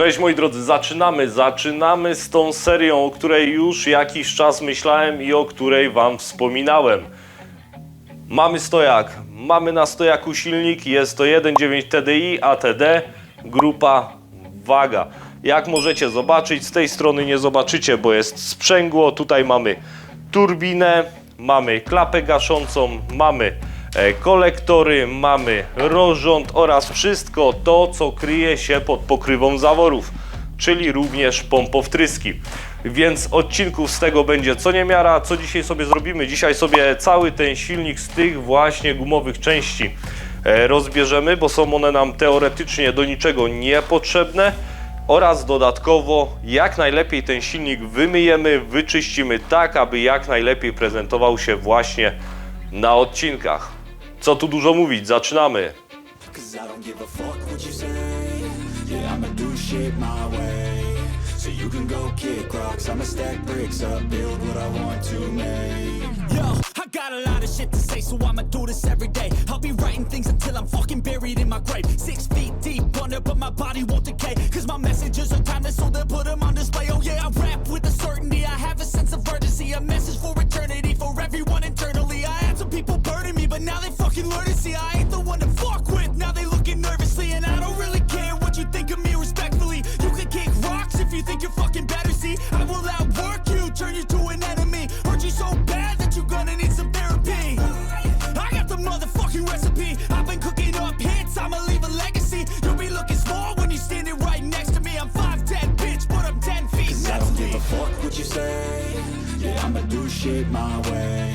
Cześć moi drodzy, zaczynamy, zaczynamy z tą serią, o której już jakiś czas myślałem i o której Wam wspominałem. Mamy stojak, mamy na stojaku silnik, jest to 1.9 TDI ATD, grupa waga. Jak możecie zobaczyć, z tej strony nie zobaczycie, bo jest sprzęgło. Tutaj mamy turbinę, mamy klapę gaszącą, mamy kolektory, mamy rozrząd oraz wszystko to, co kryje się pod pokrywą zaworów, czyli również pompowtryski. Więc odcinków z tego będzie co niemiara. Co dzisiaj sobie zrobimy? Dzisiaj sobie cały ten silnik z tych właśnie gumowych części e, rozbierzemy, bo są one nam teoretycznie do niczego niepotrzebne oraz dodatkowo jak najlepiej ten silnik wymyjemy, wyczyścimy tak, aby jak najlepiej prezentował się właśnie na odcinkach. Co tu dużo mówić, zaczynamy. So you can go kick rocks I'ma stack bricks up Build what I want to make Yo, I got a lot of shit to say, so I'ma do this every day. I'll be writing things until I'm fucking buried in my grave. Six feet deep under, but my body won't decay. Cause my messages are timeless, so they'll put them on display. Oh yeah, I rap with a certainty. I have a sense of urgency, a message for eternity, for everyone internally. I had some people burning me, but now they I ain't the one to fuck with. Now they looking nervously, and I don't really care what you think of me respectfully. You can kick rocks if you think you're fucking better. See, I will outwork you, turn you to an enemy. Hurt you so bad that you're gonna need some therapy. I got the motherfucking recipe. I've been cooking up hits, I'ma leave a legacy. You'll be looking small when you're standing right next to me. I'm 5'10, bitch, but I'm 10 feet Cause I don't give a fuck what you say Yeah, I'ma do shit my way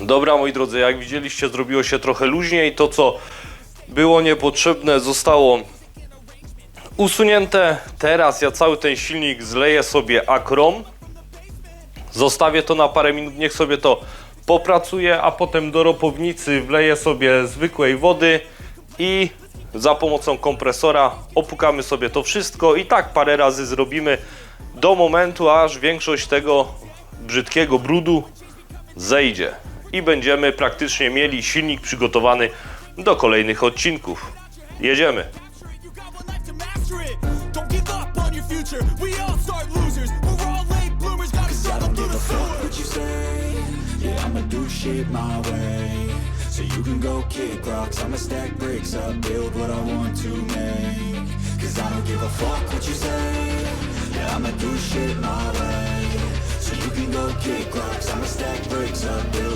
Dobra moi drodzy, jak widzieliście zrobiło się trochę luźniej. To co było niepotrzebne zostało usunięte. Teraz ja cały ten silnik zleję sobie akrom. Zostawię to na parę minut, niech sobie to popracuje, a potem do ropownicy wleję sobie zwykłej wody i za pomocą kompresora opukamy sobie to wszystko i tak parę razy zrobimy do momentu, aż większość tego brzydkiego brudu zejdzie i będziemy praktycznie mieli silnik przygotowany do kolejnych odcinków. Jedziemy. So you can go kick rocks. I'ma stack bricks up, build what I want to make. Cause I don't give a fuck what you say. Yeah, I'ma do shit my way. So you can go kick rocks. I'ma stack bricks up, build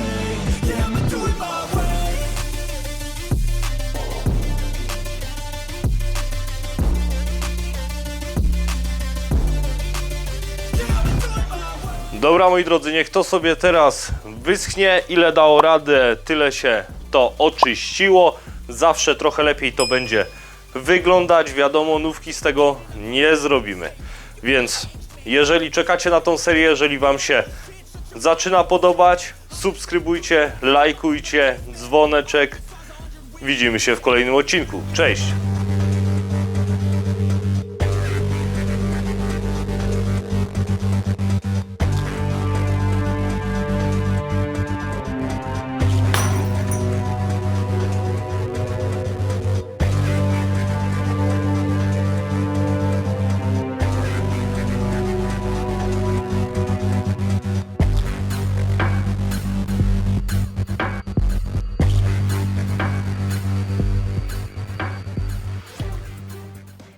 Dobra, moi drodzy, niech to sobie teraz wyschnie. Ile dało radę, tyle się to oczyściło. Zawsze trochę lepiej to będzie wyglądać. Wiadomo, nówki z tego nie zrobimy. Więc jeżeli czekacie na tą serię, jeżeli Wam się zaczyna podobać, subskrybujcie, lajkujcie, dzwoneczek. Widzimy się w kolejnym odcinku. Cześć!